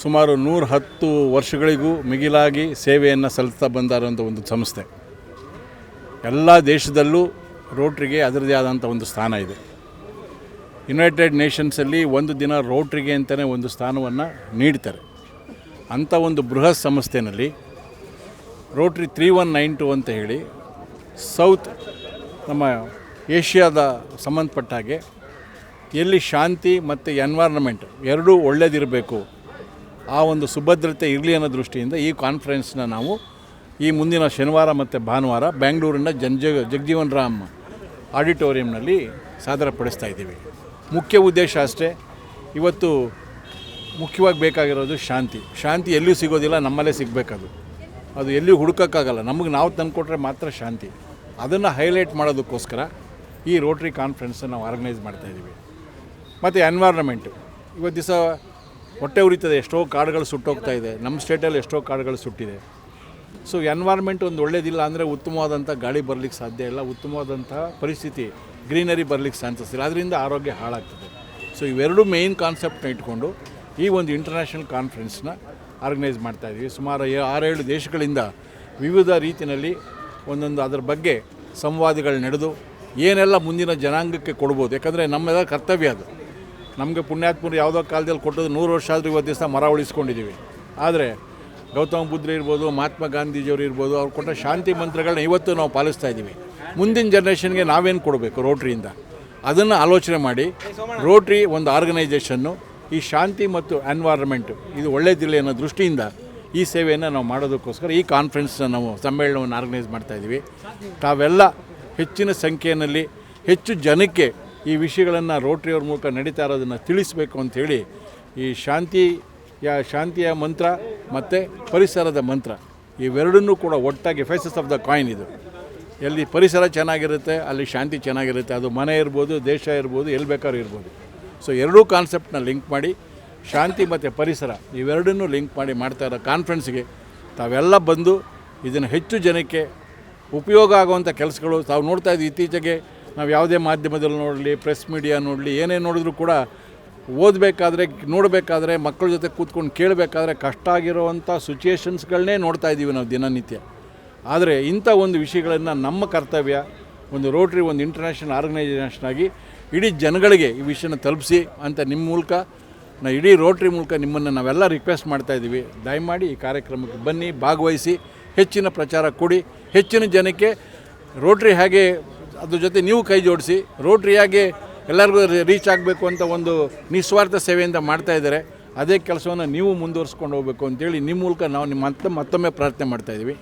ಸುಮಾರು ನೂರ ಹತ್ತು ವರ್ಷಗಳಿಗೂ ಮಿಗಿಲಾಗಿ ಸೇವೆಯನ್ನು ಸಲ್ಲಿಸ್ತಾ ಬಂದಾರಂಥ ಒಂದು ಸಂಸ್ಥೆ. ಎಲ್ಲ ದೇಶದಲ್ಲೂ ರೋಟ್ರಿಗೆ ಅದರದೇ ಆದಂಥ ಒಂದು ಸ್ಥಾನ ಇದೆ. ಯುನೈಟೆಡ್ ನೇಷನ್ಸಲ್ಲಿ ಒಂದು ದಿನ ರೋಟ್ರಿಗೆ ಅಂತಲೇ ಒಂದು ಸ್ಥಾನವನ್ನು ನೀಡ್ತಾರೆ. ಅಂಥ ಒಂದು ಬೃಹತ್ ಸಂಸ್ಥೆಯಲ್ಲಿ rotary three one nine two ಅಂತ ಹೇಳಿ ಸೌತ್ ನಮ್ಮ ಏಷ್ಯಾದ ಸಂಬಂಧಪಟ್ಟ ಹಾಗೆ ಎಲ್ಲಿ ಶಾಂತಿ ಮತ್ತು ಎನ್ವೈರ್ನಮೆಂಟ್ ಎರಡೂ ಒಳ್ಳೆಯದಿರಬೇಕು ಆ ಒಂದು ಸುಭದ್ರತೆ ಇರಲಿ ಅನ್ನೋ ದೃಷ್ಟಿಯಿಂದ ಈ ಕಾನ್ಫರೆನ್ಸ್ನ ನಾವು ಈ ಮುಂದಿನ ಶನಿವಾರ ಮತ್ತು ಭಾನುವಾರ ಬೆಂಗಳೂರಿನ ಜಗ ಜಗಜೀವನ್ ರಾಮ್ ಆಡಿಟೋರಿಯಂನಲ್ಲಿ ಸಾದರಪಡಿಸ್ತಾ ಇದ್ದೀವಿ. ಮುಖ್ಯ ಉದ್ದೇಶ ಅಷ್ಟೇ, ಇವತ್ತು ಮುಖ್ಯವಾಗಿ ಬೇಕಾಗಿರೋದು ಶಾಂತಿ. ಶಾಂತಿ ಎಲ್ಲೂ ಸಿಗೋದಿಲ್ಲ, ನಮ್ಮಲ್ಲೇ ಸಿಗಬೇಕದು. ಅದು ಎಲ್ಲಿಯೂ ಹುಡುಕೋಕ್ಕಾಗಲ್ಲ, ನಮಗೆ ನಾವು ತಂದುಕೊಟ್ರೆ ಮಾತ್ರ ಶಾಂತಿ. ಅದನ್ನು ಹೈಲೈಟ್ ಮಾಡೋದಕ್ಕೋಸ್ಕರ ಈ ರೋಟ್ರಿ ಕಾನ್ಫರೆನ್ಸನ್ನು ನಾವು ಆರ್ಗನೈಸ್ ಮಾಡ್ತಾಯಿದ್ದೀವಿ ಮತ್ತು ಎನ್ವೈರ್ನಮೆಂಟು ಇವತ್ತು ದಿವಸ ಹೊಟ್ಟೆ ಉರಿತದೆ, ಎಷ್ಟೋ ಕಾಡುಗಳು ಸುಟ್ಟೋಗ್ತಾ ಇದೆ. ನಮ್ಮ ಸ್ಟೇಟಲ್ಲಿ ಎಷ್ಟೋ ಕಾಡುಗಳು ಸುಟ್ಟಿದೆ. ಸೊ ಎನ್ವೈರ್ಮೆಂಟ್ ಒಂದು ಒಳ್ಳೇದಿಲ್ಲ ಅಂದರೆ ಉತ್ತಮವಾದಂಥ ಗಾಳಿ ಬರಲಿಕ್ಕೆ ಸಾಧ್ಯ ಇಲ್ಲ. ಉತ್ತಮವಾದಂಥ ಪರಿಸ್ಥಿತಿ, ಗ್ರೀನರಿ ಬರಲಿಕ್ಕೆ ಚಾನ್ಸಸ್ ಇಲ್ಲ. ಅದರಿಂದ ಆರೋಗ್ಯ ಹಾಳಾಗ್ತದೆ. ಸೊ ಇವೆರಡು ಮೇಯ್ನ್ ಕಾನ್ಸೆಪ್ಟ್ನ ಇಟ್ಕೊಂಡು ಈ ಒಂದು ಇಂಟರ್ನ್ಯಾಷನಲ್ ಕಾನ್ಫರೆನ್ಸ್ನ ಆರ್ಗನೈಸ್ ಮಾಡ್ತಾಯಿದ್ವಿ ಸುಮಾರು ಏ- ಆರೇಳು ದೇಶಗಳಿಂದ ವಿವಿಧ ರೀತಿಯಲ್ಲಿ ಒಂದೊಂದು ಅದರ ಬಗ್ಗೆ ಸಂವಾದಗಳು ನಡೆದು ಏನೆಲ್ಲ ಮುಂದಿನ ಜನಾಂಗಕ್ಕೆ ಕೊಡ್ಬೋದು. ಯಾಕಂದರೆ ನಮ್ಮೆಲ್ಲ ಕರ್ತವ್ಯ ಅದು. ನಮಗೆ ಪುಣ್ಯಾತ್ಮರು ಯಾವುದೋ ಕಾಲದಲ್ಲಿ ಕೊಟ್ಟದ್ದು ನೂರು ವರ್ಷ ಆದರೂ ಇವತ್ತು ದಿವಸ ಮರ ಉಳಿಸ್ಕೊಂಡಿದ್ದೀವಿ. ಆದರೆ ಗೌತಮ ಬುದ್ಧ ಇರ್ಬೋದು, ಮಹಾತ್ಮ ಗಾಂಧೀಜಿಯವರು ಇರ್ಬೋದು, ಅವ್ರು ಕೊಟ್ಟ ಶಾಂತಿ ಮಂತ್ರಗಳನ್ನ ಇವತ್ತು ನಾವು ಪಾಲಿಸ್ತಾ ಇದ್ದೀವಿ. ಮುಂದಿನ ಜನ್ರೇಷನ್ಗೆ ನಾವೇನು ಕೊಡಬೇಕು ರೋಟ್ರಿಯಿಂದ? ಅದನ್ನು ಆಲೋಚನೆ ಮಾಡಿ. ರೋಟ್ರಿ ಒಂದು ಆರ್ಗನೈಜೇಷನ್ನು ಈ ಶಾಂತಿ ಮತ್ತು ಎನ್ವೈರ್ಮೆಂಟು ಇದು ಒಳ್ಳೆಯದಿಲ್ಲ ಅನ್ನೋ ದೃಷ್ಟಿಯಿಂದ ಈ ಸೇವೆಯನ್ನು ನಾವು ಮಾಡೋದಕ್ಕೋಸ್ಕರ ಈ ಕಾನ್ಫರೆನ್ಸ್ನ ನಾವು ಸಮ್ಮೇಳನವನ್ನು ಆರ್ಗನೈಸ್ ಮಾಡ್ತಾ ಇದ್ದೀವಿ. ತಾವೆಲ್ಲ ಹೆಚ್ಚಿನ ಸಂಖ್ಯೆಯಲ್ಲಿ ಹೆಚ್ಚು ಜನಕ್ಕೆ ಈ ವಿಷಯಗಳನ್ನು ರೋಟ್ರಿಯವ್ರ ಮೂಲಕ ನಡೀತಾ ಇರೋದನ್ನು ತಿಳಿಸಬೇಕು ಅಂಥೇಳಿ ಈ ಶಾಂತಿ ಶಾಂತಿಯ ಮಂತ್ರ ಮತ್ತು ಪರಿಸರದ ಮಂತ್ರ ಇವೆರಡನ್ನೂ ಕೂಡ ಒಟ್ಟಾಗಿ ಫೇಸಸ್ ಆಫ್ ದ ಕಾಯಿನ್ ಇದು. ಎಲ್ಲಿ ಪರಿಸರ ಚೆನ್ನಾಗಿರುತ್ತೆ, ಅಲ್ಲಿ ಶಾಂತಿ ಚೆನ್ನಾಗಿರುತ್ತೆ. ಅದು ಮನೆ ಇರ್ಬೋದು, ದೇಶ ಇರ್ಬೋದು, ಎಲ್ಲಿ ಬೇಕಾದ್ರೂ ಇರ್ಬೋದು. ಸೊ ಎರಡೂ ಕಾನ್ಸೆಪ್ಟನ್ನ ಲಿಂಕ್ ಮಾಡಿ ಶಾಂತಿ ಮತ್ತು ಪರಿಸರ ಇವೆರಡನ್ನೂ ಲಿಂಕ್ ಮಾಡಿ ಮಾಡ್ತಾ ಇರೋ ಕಾನ್ಫರೆನ್ಸ್ಗೆ ತಾವೆಲ್ಲ ಬಂದು ಇದನ್ನು ಹೆಚ್ಚು ಜನಕ್ಕೆ ಉಪಯೋಗ ಆಗುವಂಥ ಕೆಲಸಗಳು ತಾವು ನೋಡ್ತಾ ಇದ್ದೀವಿ. ಇತ್ತೀಚೆಗೆ ನಾವು ಯಾವುದೇ ಮಾಧ್ಯಮದಲ್ಲಿ ನೋಡಲಿ ಪ್ರೆಸ್ ಮೀಡಿಯಾ ನೋಡಲಿ, ಏನೇ ನೋಡಿದ್ರೂ ಕೂಡ ಓದಬೇಕಾದ್ರೆ, ನೋಡಬೇಕಾದ್ರೆ, ಮಕ್ಕಳ ಜೊತೆ ಕೂತ್ಕೊಂಡು ಕೇಳಬೇಕಾದ್ರೆ ಕಷ್ಟ ಆಗಿರುವಂಥ ಸಿಚುಯೇಷನ್ಸ್ಗಳನ್ನೇ ನೋಡ್ತಾ ಇದ್ದೀವಿ ನಾವು ದಿನನಿತ್ಯ. ಆದರೆ ಇಂಥ ಒಂದು ವಿಷಯಗಳನ್ನು ನಮ್ಮ ಕರ್ತವ್ಯ, ಒಂದು ರೋಟ್ರಿ ಒಂದು ಇಂಟರ್ನ್ಯಾಷನಲ್ ಆರ್ಗನೈಸೇಷನ್ ಆಗಿ ಇಡೀ ಜನಗಳಿಗೆ ಈ ವಿಷಯನ ತಲುಪಿಸಿ ಅಂತ ನಿಮ್ಮ ಮೂಲಕ, ನಾ ಇಡೀ ರೋಟ್ರಿ ಮೂಲಕ ನಿಮ್ಮನ್ನು ನಾವೆಲ್ಲ ರಿಕ್ವೆಸ್ಟ್ ಮಾಡ್ತಾ ಇದ್ದೀವಿ. ದಯಮಾಡಿ ಈ ಕಾರ್ಯಕ್ರಮಕ್ಕೆ ಬನ್ನಿ, ಭಾಗವಹಿಸಿ, ಹೆಚ್ಚಿನ ಪ್ರಚಾರ ಕೊಡಿ, ಹೆಚ್ಚಿನ ಜನಕ್ಕೆ ರೋಟ್ರಿ ಹೇಗೆ ಅದ್ರ ಜೊತೆ ನೀವು ಕೈ ಜೋಡಿಸಿ ರೋಟ್ರಿ ಹೇಗೆ ಎಲ್ಲರಿಗೂ ರೀಚ್ ಆಗಬೇಕು ಅಂತ ಒಂದು ನಿಸ್ವಾರ್ಥ ಸೇವೆಯಿಂದ ಮಾಡ್ತಾ ಇದ್ದಾರೆ. ಅದೇ ಕೆಲಸವನ್ನು ನೀವು ಮುಂದುವರಿಸ್ಕೊಂಡು ಹೋಗಬೇಕು ಅಂತೇಳಿ, ನಿಮ್ಮ ಮೂಲಕ ನಾವು ನಿಮ್ಮ ಮತ್ತೆ ಮತ್ತೊಮ್ಮೆ ಪ್ರಾರ್ಥನೆ ಮಾಡ್ತಾ ಇದ್ದೀವಿ.